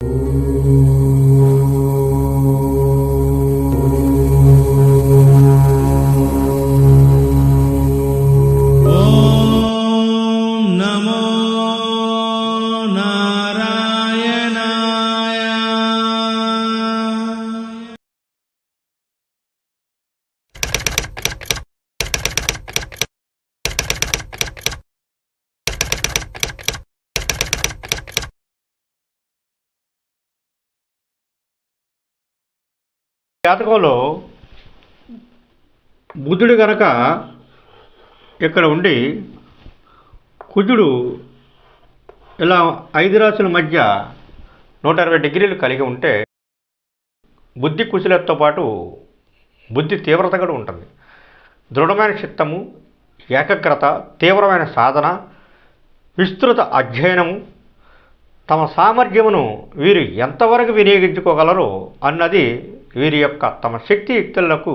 Om Namo జాతకంలో బుధుడు గనక ఇక్కడ ఉండి కుజుడు ఇలా ఐదు రాసుల మధ్య నూట అరవై డిగ్రీలు కలిగి ఉంటే బుద్ధి కుశలతో పాటు బుద్ధి తీవ్రత కూడా ఉంటుంది. దృఢమైన చిత్తము ఏకాగ్రత తీవ్రమైన సాధన విస్తృత అధ్యయనము తమ సామర్థ్యమును వీరు ఎంతవరకు వినియోగించుకోగలరో అన్నది వీరి యొక్క తమ శక్తియుక్తులకు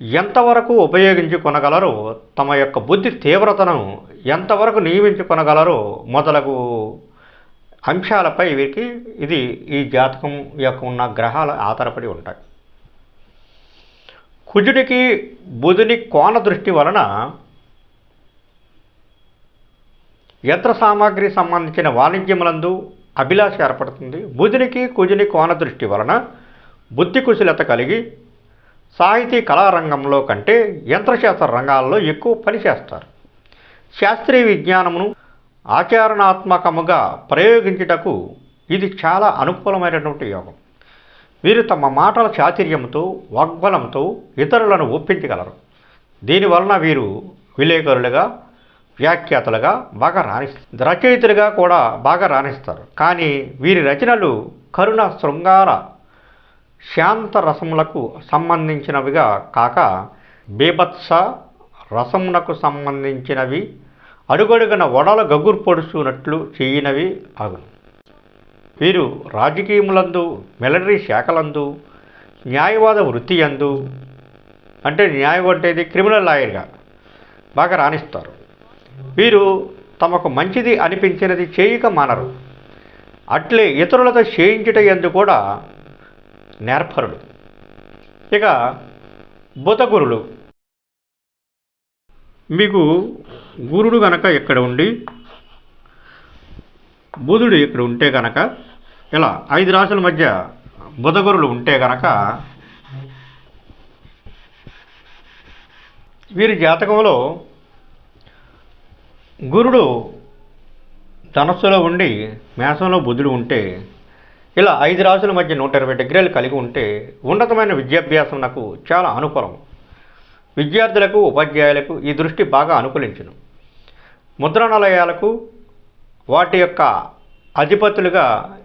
ఎంతవరకు ఉపయోగించుకొనగలరో తమ యొక్క బుద్ధి తీవ్రతను ఎంతవరకు నియమించుకొనగలరో మొదలగు అంశాలపై వీరికి ఇది ఈ జాతకం యొక్క ఉన్న గ్రహాలు ఆధారపడి ఉంటాయి. కుజుడికి బుధుని కోణ దృష్టి వలన యంత్ర సామాగ్రి సంబంధించిన వాణిజ్యములందు అభిలాష ఏర్పడుతుంది. బుధునికి కుజుని కోన దృష్టి వలన బుద్ధి కుశలత కలిగి సాహితీ కళారంగంలో కంటే యంత్రశాస్త్ర రంగాల్లో ఎక్కువ పని చేస్తారు. శాస్త్రీయ విజ్ఞానమును ఆచరణాత్మకముగా ప్రయోగించుటకు ఇది చాలా అనుకూలమైనటువంటి యోగం. వీరు తమ మాటల చాతుర్యంతో వాగ్బలంతో ఇతరులను ఒప్పించగలరు. దీనివలన వీరు విలేకరులుగా వ్యాఖ్యాతలుగా బాగా రాణిస్తారు రచయితలుగా కూడా బాగా రాణిస్తారు. కానీ వీరి రచనలు కరుణ శృంగార శాంత రసములకు సంబంధించినవిగా కాక బీభత్స రసమునకు సంబంధించినవి అడుగడుగున వడల గగురు పొడుచునట్లు చేయనవి అగును వీరు రాజకీయములందు మిలిటరీ శాఖలందు న్యాయవాద వృత్తి యందు అంటే న్యాయం అంటే క్రిమినల్ లాయర్గా బాగా రాణిస్తారు. వీరు తమకు మంచిది అనిపించినది చేయక మానరు. అట్లే ఇతరులతో చేయించుట ఎందు కూడా నేర్పరుడు ఇక బుధగురులు. మీకు గురుడు గనక ఇక్కడ ఉండి బుధుడు ఇక్కడ ఉంటే గనక ఇలా ఐదు రాసుల మధ్య బుధగురులు ఉంటే గనక వీరి జాతకంలో గురుడు ధనస్సులో ఉండి మేషంలో బుధుడు ఉంటే ఇలా ఐదు రాసుల మధ్య నూట ఇరవై డిగ్రీలు కలిగి ఉంటే ఉన్నతమైన విద్యాభ్యాసం నాకు చాలా అనుకూలం. విద్యార్థులకు ఉపాధ్యాయులకు ఈ దృష్టి బాగా అనుకూలించను. ముద్రణాలయాలకు వాటి యొక్క అధిపతులుగా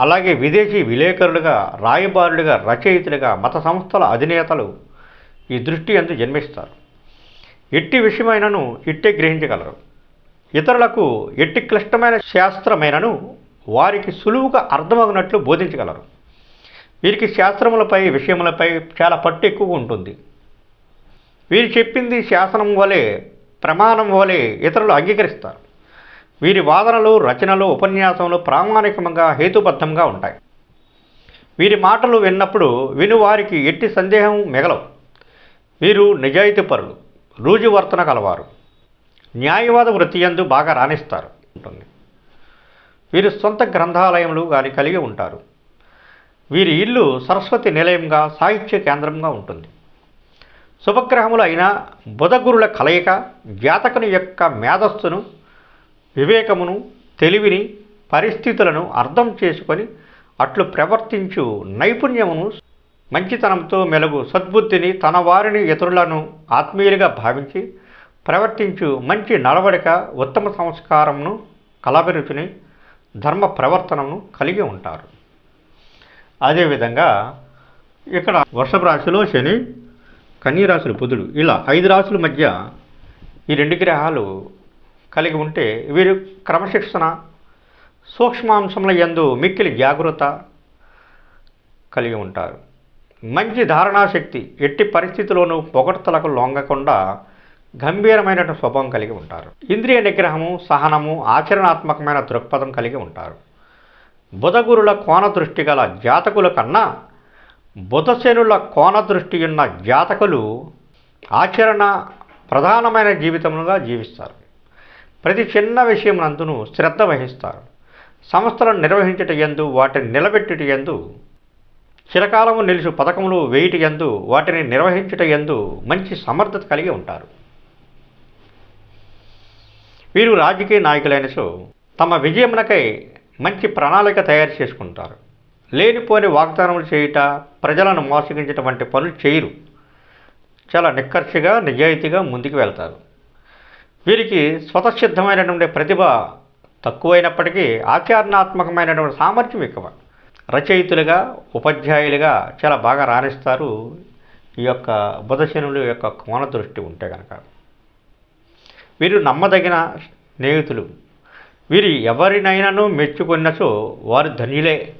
అలాగే విదేశీ విలేకరులుగా రాయబారులుగా రచయితలుగా మత సంస్థల అధినేతలు ఈ దృష్టి అందు జన్మిస్తారు. ఎట్టి విషయమైనను ఇట్టే గ్రహించగలరు. ఇతరులకు ఎట్టి క్లిష్టమైన శాస్త్రమైనను వారికి సులువుగా అర్థమగినట్లు బోధించగలరు. వీరికి శాస్త్రములపై విషయములపై చాలా పట్టు ఎక్కువ ఉంటుంది. వీరు చెప్పింది శాసనం వలె ప్రమాణం వలె ఇతరులు అంగీకరిస్తారు. వీరి వాదనలు రచనలు ఉపన్యాసములు ప్రామాణికంగా హేతుబద్ధంగా ఉంటాయి. వీరి మాటలు విన్నప్పుడు వినువారికి ఎట్టి సందేహం మిగలవు. వీరు నిజాయితీపరులు. లూజువర్తన కలవారు. న్యాయవాద వృత్తి యందు బాగా రాణిస్తారు ఉంటుంది. వీరు సొంత గ్రంథాలయములు గాని కలిగి ఉంటారు. వీరి ఇల్లు సరస్వతి నిలయంగా సాహిత్య కేంద్రంగా ఉంటుంది. శుభగ్రహములు అయిన బుధగురుల కలయిక జాతకుని యొక్క మేధస్సును వివేకమును తెలివిని పరిస్థితులను అర్థం చేసుకొని అట్లు ప్రవర్తించు నైపుణ్యమును మంచితనంతో మెలుగు సద్బుద్ధిని తన వారిని ఇతరులను ఆత్మీయులుగా భావించి ప్రవర్తించు మంచి నడవడిక ఉత్తమ సంస్కారంను కళాభిరుచిని ధర్మ ప్రవర్తనను కలిగి ఉంటారు. అదేవిధంగా ఇక్కడ వృషభ రాశిలో శని కన్యరాశులు బుధుడు ఇలా ఐదు రాశుల మధ్య ఈ రెండు గ్రహాలు కలిగి ఉంటే వీరు క్రమశిక్షణ సూక్ష్మాంశముల యందు మిక్కిలి జాగ్రత్త కలిగి ఉంటారు. మంచి ధారణాశక్తి ఎట్టి పరిస్థితుల్లోనూ పొగడ్తలకు లొంగకుండా గంభీరమైనటువంటి స్వభావం కలిగి ఉంటారు. ఇంద్రియ నిగ్రహము సహనము ఆచరణాత్మకమైన దృక్పథం కలిగి ఉంటారు. బుధగురుల కోణ దృష్టి గల జాతకుల కన్నా బుధశనుల కోణ దృష్టి ఉన్న జాతకులు ఆచరణ ప్రధానమైన జీవితముగా జీవిస్తారు. ప్రతి చిన్న విషయం నందును శ్రద్ధ వహిస్తారు. సంస్థలను నిర్వహించుట ఎందు వాటిని నిలబెట్టుట ఎందు చిరకాలము నిలుచు పథకములు వేయుట ఎందు వాటిని నిర్వహించుట ఎందు మంచి సమర్థత కలిగి ఉంటారు. వీరు రాజకీయ నాయకులైన సో తమ విజయమునకై మంచి ప్రణాళిక తయారు చేసుకుంటారు. లేనిపోని వాగ్దానములు చేయుట ప్రజలను మోసగించటం వంటి పనులు చేయరు. చాలా నిక్కర్షిగా నిజాయితీగా ముందుకు వెళ్తారు. వీరికి స్వతసిద్ధమైనటువంటి ప్రతిభ తక్కువైనప్పటికీ ఆచరణాత్మకమైనటువంటి సామర్థ్యం ఎక్కువ. రచయితులుగా ఉపాధ్యాయులుగా చాలా బాగా రాణిస్తారు. ఈ యొక్క బుధశనుల యొక్క కోణ దృష్టి ఉంటే కనుక వీరు నమ్మదగిన స్నేహితులు. వీరు ఎవరినైనాను మెచ్చుకున్నచో వారు ధన్యులే.